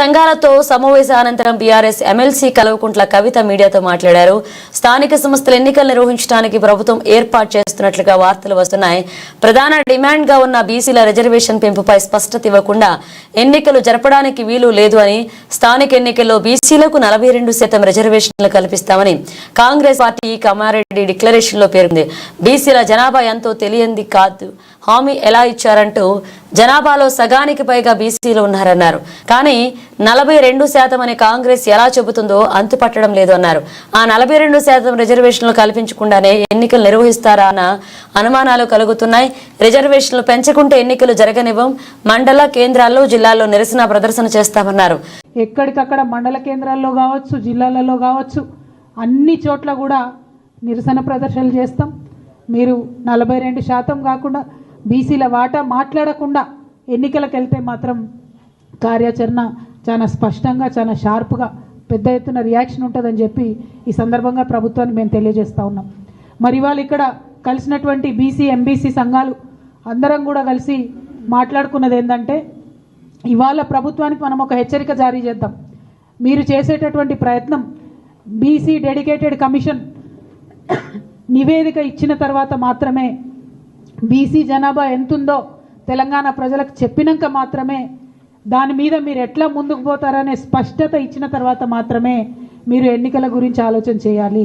సంఘాలతో సమావేశ అనంతరం బీఆర్ఎస్ ఎమ్మెల్సీ కల్వకుంట్ల కవిత మీడియాతో మాట్లాడారు. స్థానిక సంస్థల ఎన్నికలు నిర్వహించడానికి ప్రభుత్వం ఏర్పాటు చేస్తున్నట్లుగా వార్తలు వస్తున్నాయి. ప్రధాన డిమాండ్గా ఉన్న బీసీల రిజర్వేషన్ పెంపుపై స్పష్టత ఇవ్వకుండా ఎన్నికలు జరపడానికి వీలు లేదు అని స్థానిక ఎన్నికల్లో బీసీలకు నలభై రెండు శాతం రిజర్వేషన్లు కల్పిస్తామని కాంగ్రెస్ పార్టీ కమారెడ్డి డిక్లరేషన్లో పేర్కొంది బీసీల జనాభా ఎంతో తెలియంది కాదు. హామీ ఎలా ఇచ్చారంటూ జనాభాలో సగానికి పైగా బీసీలు ఉన్నారన్నారు. కానీ నలభై రెండు శాతం అనే కాంగ్రెస్ ఎలా చెబుతుందో అంతుపట్టడం లేదు అన్నారు. ఆ నలభై రెండు శాతం రిజర్వేషన్లు కల్పించకుండానే ఎన్నికలు నిర్వహిస్తారా అన్న అనుమానాలు కలుగుతున్నాయి. రిజర్వేషన్లు పెంచకుంటే ఎన్నికలు జరగనివ్వం. మండల కేంద్రాల్లో జిల్లాల్లో నిరసన ప్రదర్శన చేస్తామన్నారు. ఎక్కడికక్కడ మండల కేంద్రాల్లో కావచ్చు జిల్లాలలో కావచ్చు అన్ని చోట్ల కూడా నిరసన ప్రదర్శనలు చేస్తాం. మీరు నలభై రెండు శాతం కాకుండా బీసీల వాటా మాట్లాడకుండా ఎన్నికలకు వెళ్తే మాత్రం కార్యాచరణ చాలా స్పష్టంగా చాలా షార్ప్గా పెద్ద ఎత్తున రియాక్షన్ ఉంటుందని చెప్పి ఈ సందర్భంగా ప్రభుత్వాన్ని మేము తెలియజేస్తూ ఉన్నాం. మరి ఇవాళ ఇక్కడ కలిసినటువంటి బీసీ ఎంబీసీ సంఘాలు అందరం కూడా కలిసి మాట్లాడుకున్నది ఏంటంటే ఇవాళ ప్రభుత్వానికి మనం ఒక హెచ్చరిక జారీ చేద్దాం. మీరు చేసేటటువంటి ప్రయత్నం బీసీ డెడికేటెడ్ కమిషన్ నివేదిక ఇచ్చిన తర్వాత మాత్రమే బీసీ జనాభా ఎంతుందో తెలంగాణ ప్రజలకు చెప్పినాక మాత్రమే దాని మీద మీరు ఎట్లా ముందుకు పోతారనే స్పష్టత ఇచ్చిన తర్వాత మాత్రమే మీరు ఎన్నికల గురించి ఆలోచన చేయాలి.